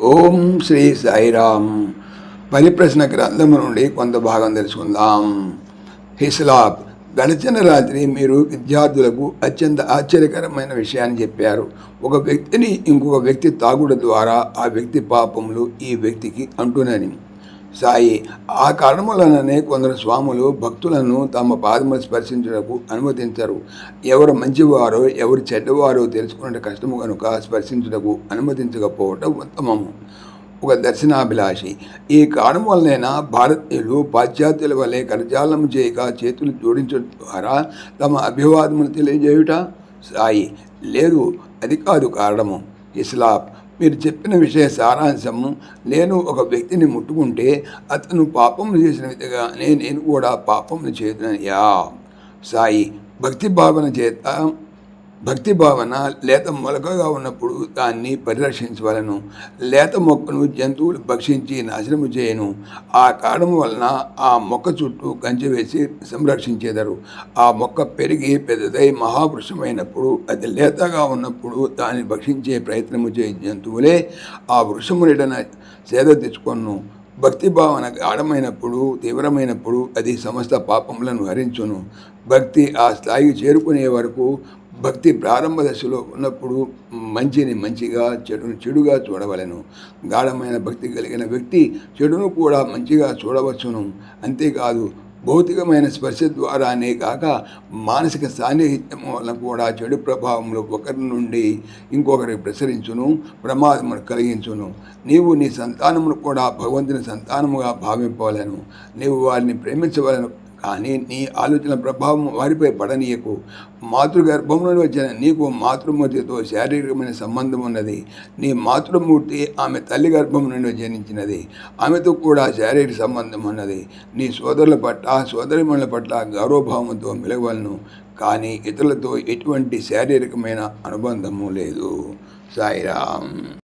ఓం శ్రీ సాయిరామ్. పరిప్రశ్న గ్రంథము నుండి కొంత భాగం తెలుసుకుందాం. హిస్లాబ్. గడిచిన రాత్రి మీరు విద్యార్థులకు అత్యంత ఆశ్చర్యకరమైన విషయాన్ని చెప్పారు. ఒక వ్యక్తిని ఇంకొక వ్యక్తి తాగుడు ద్వారా ఆ వ్యక్తి పాపములు ఈ వ్యక్తికి అంటునని. సాయి ఆ కారణములననే కొందరు స్వాములు భక్తులను తమ పాదములు స్పర్శించుటకు అనుమతించరు. ఎవరు మంచివారో ఎవరు చెడ్డవారో తెలుసుకునే కష్టము కనుక స్పర్శించుటకు అనుమతించకపోవటం ఉత్తమము. ఒక దర్శనాభిలాషి ఈ కారణం వల్లనైనా భారతీయులు పాశ్చాత్యుల వలె కరజాలం చేయక చేతులు జోడించడం ద్వారా తమ అభివాదములు తెలియజేయుట? సాయి లేదు అది కాదు కారణము. ఇస్లాం మీరు చెప్పిన విషయ సారాంశము నేను ఒక వ్యక్తిని ముట్టుకుంటే అతను పాపములు చేసిన విధంగానే నేను కూడా పాపములు చేతునయ్యా సాయి భక్తి భావన చేత భక్తి భావన లేత మొలకగా ఉన్నప్పుడు దాన్ని పరిరక్షించవలను. లేత మొక్కను జంతువులు భక్షించి నాశనము చేయను. ఆ కారణం వలన ఆ మొక్క చుట్టూ కంచె వేసి సంరక్షించేదరు. ఆ మొక్క పెరిగి పెద్దదై మహావృక్షమైనప్పుడు అది లేతగా ఉన్నప్పుడు దాన్ని భక్షించే ప్రయత్నము చేయ జంతువులే ఆ వృక్షమునిడన సేద తెచ్చుకొను భక్తి భావన గాఢమైనప్పుడు తీవ్రమైనప్పుడు అది సమస్త పాపములను హరించును. భక్తి ఆ స్థాయికి చేరుకునే వరకు భక్తి ప్రారంభ దశలో ఉన్నప్పుడు మంచిని మంచిగా చెడును చెడుగా చూడవలెను. గాఢమైన భక్తి కలిగిన వ్యక్తి చెడును కూడా మంచిగా చూడవచ్చును. అంతేకాదు భౌతికమైన స్పర్శ ద్వారానే కాక మానసిక సాన్నిహిత్యం వలన కూడా చెడు ప్రభావంలో ఒకరి నుండి ఇంకొకరికి ప్రసరించును ప్రమాదమును కలిగించును. నీవు నీ సంతానమును కూడా భగవంతుని సంతానముగా భావింపవలను. నీవు వారిని ప్రేమించవలను. కానీ నీ ఆలోచన ప్రభావం వారిపై పడనీయకు. మాతృగర్భం నుండి వచ్చిన నీకు మాతృమూర్తితో శారీరకమైన సంబంధం ఉన్నది. నీ మాతృమూర్తి ఆమె తల్లి గర్భం నుండి జనించినది. ఆమెతో కూడా శారీరక సంబంధం ఉన్నది. నీ సోదరుల పట్ల సోదరిమణుల పట్ల గౌరవభావంతో మెలగవలను. కానీ ఇతరులతో ఎటువంటి శారీరకమైన అనుబంధము లేదు. సాయిరామ్.